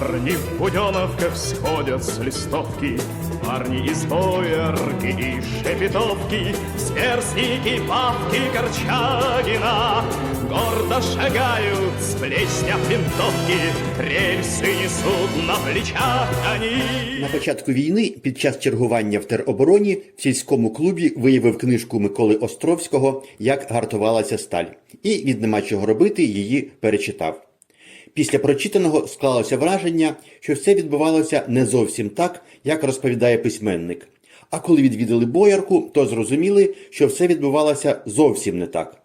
Парни в Буденовках сходят с листовки, Парни из Боярки и Шепетовки, Сверстники Павки Корчагина, Гордо шагают, сплесняв винтовки, Рельсы несут на плечах они. На початку війни під час чергування в теробороні в сільському клубі виявив книжку Миколи Островського Як гартувалася сталь і від нема чого робити її перечитав. Після прочитаного склалося враження, що все відбувалося не зовсім так, як розповідає письменник. А коли відвідали боярку, то зрозуміли, що все відбувалося зовсім не так.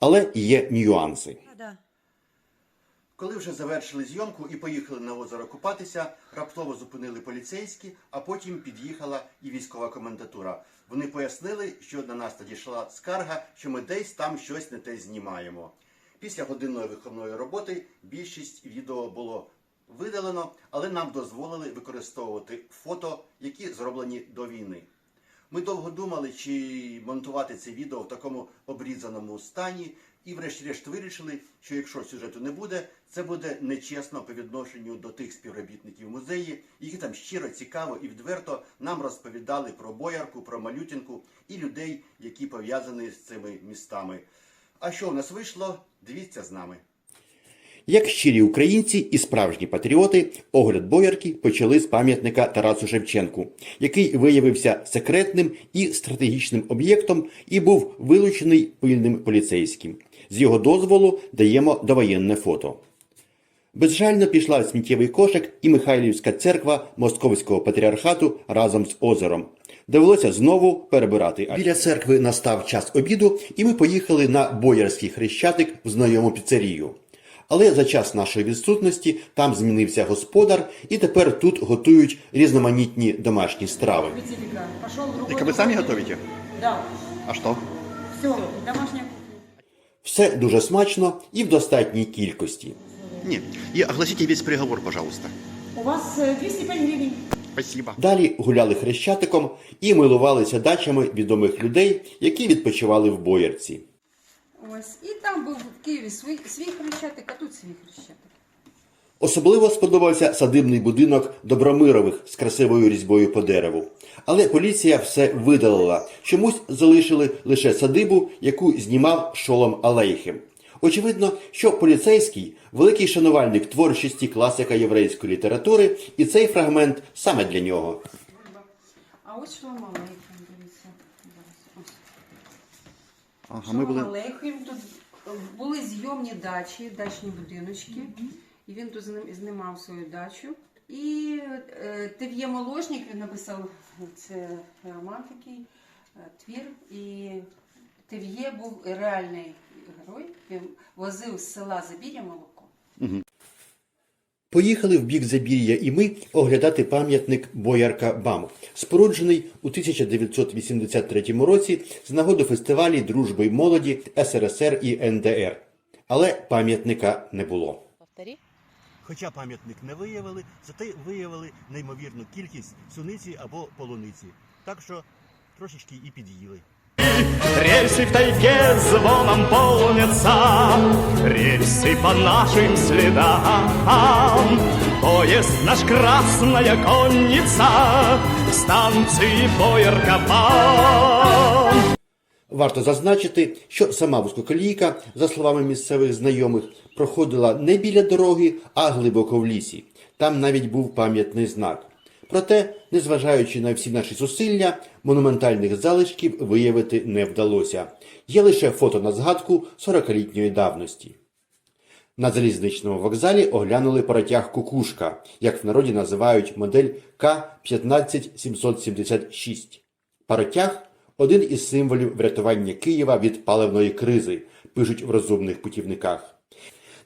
Але є нюанси. Коли вже завершили зйомку і поїхали на озеро купатися, раптово зупинили поліцейські, а потім під'їхала і військова комендатура. Вони пояснили, що на нас тоді йшла скарга, що ми десь там щось не те знімаємо. Після годинної виховної роботи більшість відео було видалено, але нам дозволили використовувати фото, які зроблені до війни. Ми довго думали, чи монтувати це відео в такому обрізаному стані, і врешті-решт вирішили, що якщо сюжету не буде, це буде нечесно по відношенню до тих співробітників музею, які там щиро цікаво і відверто нам розповідали про боярку, про малютінку і людей, які пов'язані з цими містами. А що в нас вийшло? Дивіться з нами. Як щирі українці і справжні патріоти, огляд боярки почали з пам'ятника Тарасу Шевченку, який виявився секретним і стратегічним об'єктом і був вилучений пильним поліцейським. З його дозволу даємо довоєнне фото. Безжально пішла сміттєвий кошик і Михайлівська церква Московського патріархату разом з озером. Довелося знову перебирати. Біля церкви настав час обіду, і ми поїхали на боярський хрещатик в знайому піцерію. Але за час нашої відсутності там змінився господар, і тепер тут готують різноманітні домашні страви. Специфика. Пошел другой. Так вы сами готовите? Да. А что? Все, домашняя кухня. Все дуже смачно і в достатній кількості. Нет. И огласите весь приговор, пожалуйста. У вас э, 205 гривен. Спасибо. Далі гуляли хрещатиком і милувалися дачами відомих людей, які відпочивали в боярці. Ось. І там був в Києві свій, свій хрещатик, а тут свій хрещатик. Особливо сподобався садибний будинок Добромирових з красивою різьбою по дереву. Але поліція все видалила. Чомусь залишили лише садибу, яку знімав Шолом Алейхем. Очевидно, що поліцейський великий шанувальник творчості класика єврейської літератури, і цей фрагмент саме для нього. А ось Шлом Алейхем, дивіться. Ага, ми були. Алейхем, тут були зйомні дачі, дачні будиночки. І він тут знімав свою дачу. І е, Тев'є Молошник, він написав це роман такий, е, твір. І Тев'є був реальний герой. Він возив з села Забір'я молоко. Поїхали в бік Забір'я і ми оглядати пам'ятник Боярка БАМ, споруджений у 1983 році з нагоди фестивалі дружби молоді СРСР і НДР. Але пам'ятника не було. Повтори. Хоча пам'ятник не виявили, зате виявили неймовірну кількість суниці або полуниці. Так що трошечки і під'їли. Рельсы в тайге звоном полнятся, Рельсы по нашим следам. Поезд наш красная конница, Станции Боярка Бам. Варто зазначити, що сама вузькоколійка, за словами місцевих знайомих, проходила не біля дороги, а глибоко в лісі. Там навіть був пам'ятний знак. Проте, незважаючи на всі наші зусилля, монументальних залишків виявити не вдалося. Є лише фото на згадку 40-літньої давності. На залізничному вокзалі оглянули паротяг Кукушка, як в народі називають модель К-15776. Паротяг – один із символів врятування Києва від паливної кризи, пишуть в розумних путівниках.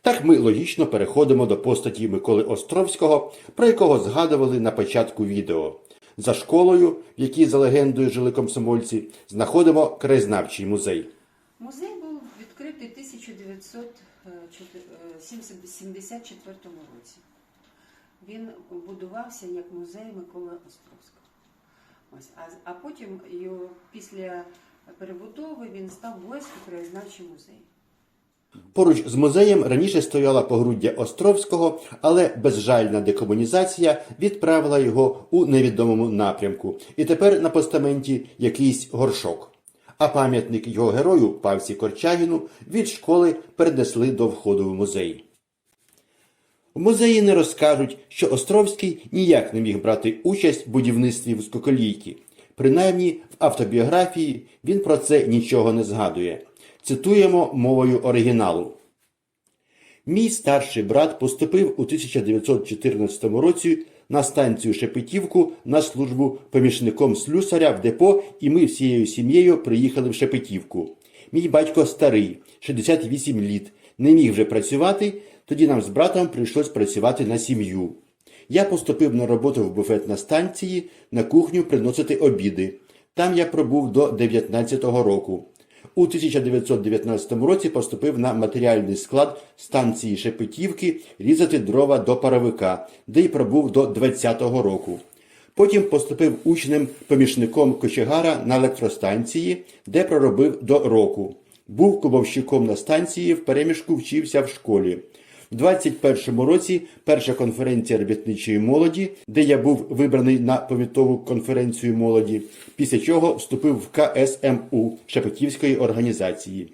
Так ми логічно переходимо до постаті Миколи Островського, про якого згадували на початку відео. За школою, в якій за легендою жили комсомольці, знаходимо краєзнавчий музей. Музей був відкритий в 1974 році. Він будувався як музей Миколи Островського. Ось. А, а потім його, після перебудови він став Боярський краєзнавчий музей. Поруч з музеєм раніше стояла погруддя Островського, але безжальна декомунізація відправила його у невідомому напрямку. І тепер на постаменті якийсь горшок. А пам'ятник його герою Павсі Корчагіну від школи перенесли до входу в музей. В музеї не розкажуть, що Островський ніяк не міг брати участь в будівництві вузькоколійки. Принаймні, в автобіографії він про це нічого не згадує. Цитуємо мовою оригіналу. Мій старший брат поступив у 1914 році на станцію Шепетівку на службу помічником слюсаря в депо, і ми всією сім'єю приїхали в Шепетівку. Мій батько старий, 68 літ, не міг вже працювати, тоді нам з братом прийшлось працювати на сім'ю. Я поступив на роботу в буфет на станції, на кухню приносити обіди. Там я пробув до 19-го року. У 1919 році поступив на матеріальний склад станції Шепетівки різати дрова до паровика, де й пробув до 20-го року. Потім поступив учнем-помічником кочегара на електростанції, де проробив до року. Був кубовщиком на станції, в переміжку вчився в школі. В 21-му році перша конференція робітничої молоді, де я був вибраний на повітову конференцію молоді, після чого вступив в КСМУ Шепетівської організації.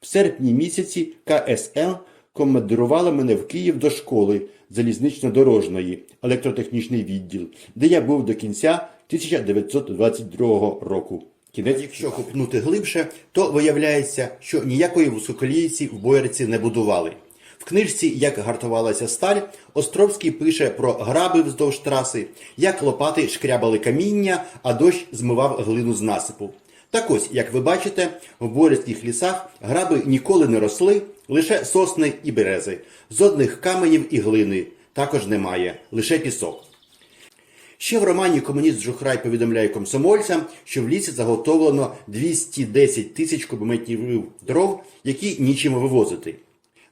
В серпні місяці КСМ командирувала мене в Київ до школи залізнично-дорожної, електротехнічний відділ, де я був до кінця 1922 року. Кінець, якщо купнути глибше, то виявляється, що ніякої високолійці в Боярці не будували. В книжці Як гартувалася сталь Островський пише про граби вздовж траси, як лопати шкрябали каміння, а дощ змивав глину з насипу. Так ось, як ви бачите, в борівських лісах граби ніколи не росли, лише сосни і берези. З одних каменів і глини також немає, лише пісок. Ще в романі комуніст Жухрай повідомляє комсомольцям, що в лісі заготовлено 210 тисяч кубометрів дров, які нічим вивозити.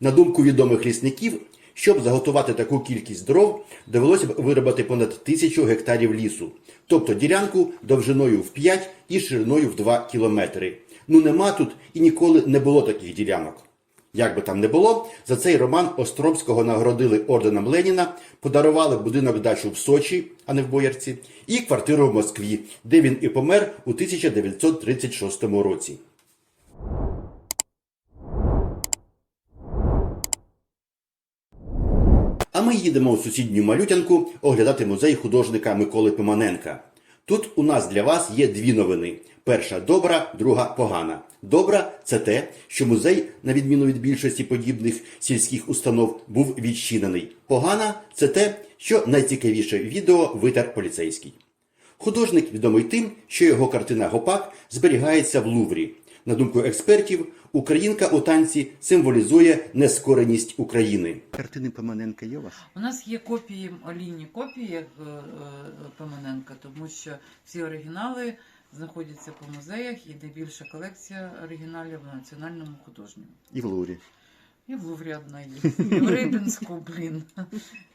На думку відомих лісників, щоб заготувати таку кількість дров, довелося б виробити понад тисячу гектарів лісу, тобто ділянку довжиною в 5 і шириною в 2 кілометри. Ну нема тут і ніколи не було таких ділянок. Як би там не було, за цей роман Островського нагородили орденом Леніна, подарували будинок дачу в Сочі, а не в Боярці, і квартиру в Москві, де він і помер у 1936 році. А ми їдемо у сусідню Малютянку оглядати музей художника Миколи Пиманенка. Тут у нас для вас є дві новини: перша добра, друга погана. Добра це те, що музей, на відміну від більшості подібних сільських установ, був відчинений. Погана це те, що найцікавіше відео витер поліцейський. Художник відомий тим, що його картина Гопак зберігається в Луврі. На думку експертів, українка у танці символізує нескореність України. Картини Пиманенка є у вас? У нас є копії, олійні копії як е, е, Пимоненка, тому що всі оригінали знаходяться по музеях і найбільша колекція оригіналів в національному художньому. І в Луврі. І в Луврі одна є. І в Рибінську, блін.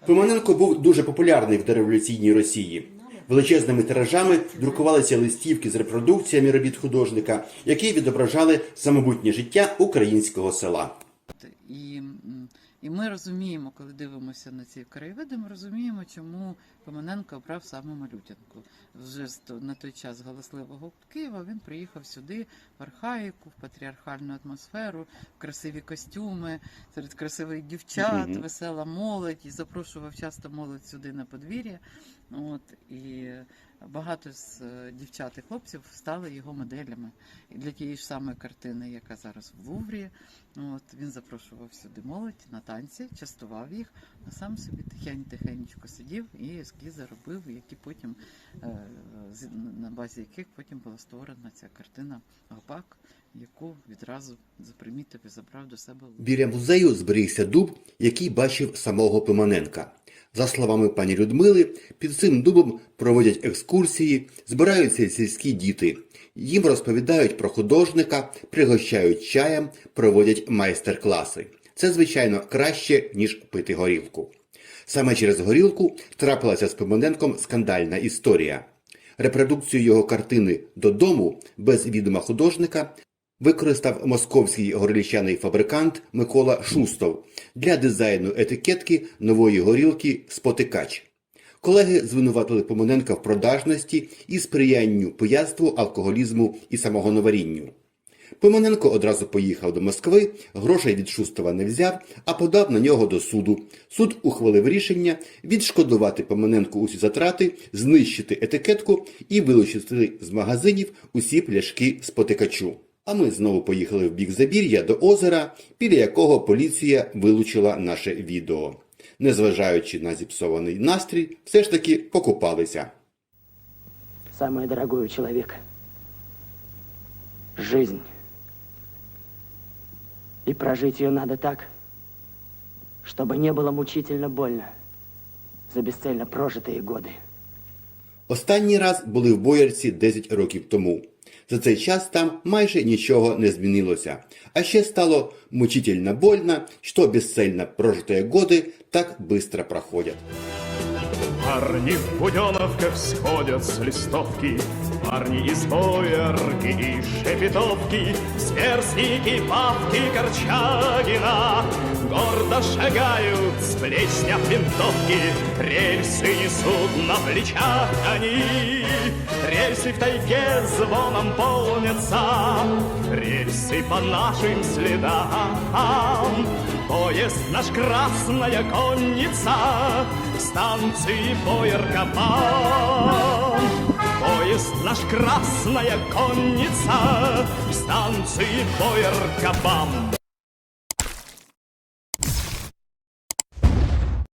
Пимоненко був дуже популярний в дореволюційній Росії. Величезними тиражами друкувалися листівки з репродукціями робіт художника, які відображали самобутнє життя українського села. І, і ми розуміємо, коли дивимося на ці краєвиди, ми розуміємо, чому Пимоненко обрав саме Малютянку. Вже на той час галасливого Києва він приїхав сюди в архаїку, в патріархальну атмосферу, в красиві костюми, серед красивих дівчат, весела молодь, і запрошував часто молодь сюди на подвір'я. От, і багато з е, дівчат і хлопців стали його моделями. Для тієї ж самої картини, яка зараз в Луврі, От, він запрошував сюди молодь на танці, частував їх, а сам собі тихень-тихенечко сидів і ескізи робив, які потім, е, на базі яких потім була створена ця картина Гопак, яку відразу запримітив і забрав до себе. Біля музею зберігся дуб, який бачив самого Пимоненка. За словами пані Людмили, під цим дубом проводять екскурсії, збираються сільські діти. Їм розповідають про художника, пригощають чаєм, проводять майстер-класи. Це, звичайно, краще, ніж пити горілку. Саме через горілку трапилася з Пимоненком скандальна історія. Репродукцію його картини додому без відома художника використав московський горлічаний фабрикант Микола Шустов для дизайну етикетки нової горілки Спотикач. Колеги звинуватили Помоненка в продажності і сприянню пияцтву, алкоголізму і самогоноварінню. Пимоненко одразу поїхав до Москви, грошей від Шустова не взяв, а подав на нього до суду. Суд ухвалив рішення відшкодувати Пимоненку усі затрати, знищити етикетку і вилучити з магазинів усі пляшки з потикачу. А ми знову поїхали в бік Забір'я до озера, біля якого поліція вилучила наше відео. Незважаючи на зіпсований настрій, все ж таки покупалися. самое дорогое у человека. Жизнь. И прожить ее надо так, чтобы не было мучительно больно за бесцельно прожитые годы. Останній раз були в Боярці 10 років тому. За цей час там майже нічого не змінилося. А ще стало мучительно больно, що безцельно прожитые годы так быстро проходят. Парни в буденовках сходят с листовки, Парни из Боярки и Шепетовки, Сверстники Павки Корчагина Гордо шагают, с плеч сняв винтовки, Рельсы несут на плечах они, Рельсы в тайге звоном полнятся, Рельсы по нашим следам, Поезд наш красная конница, станции Боярка-Бам. Поезд наш красная конница, станции Боярка-Бам.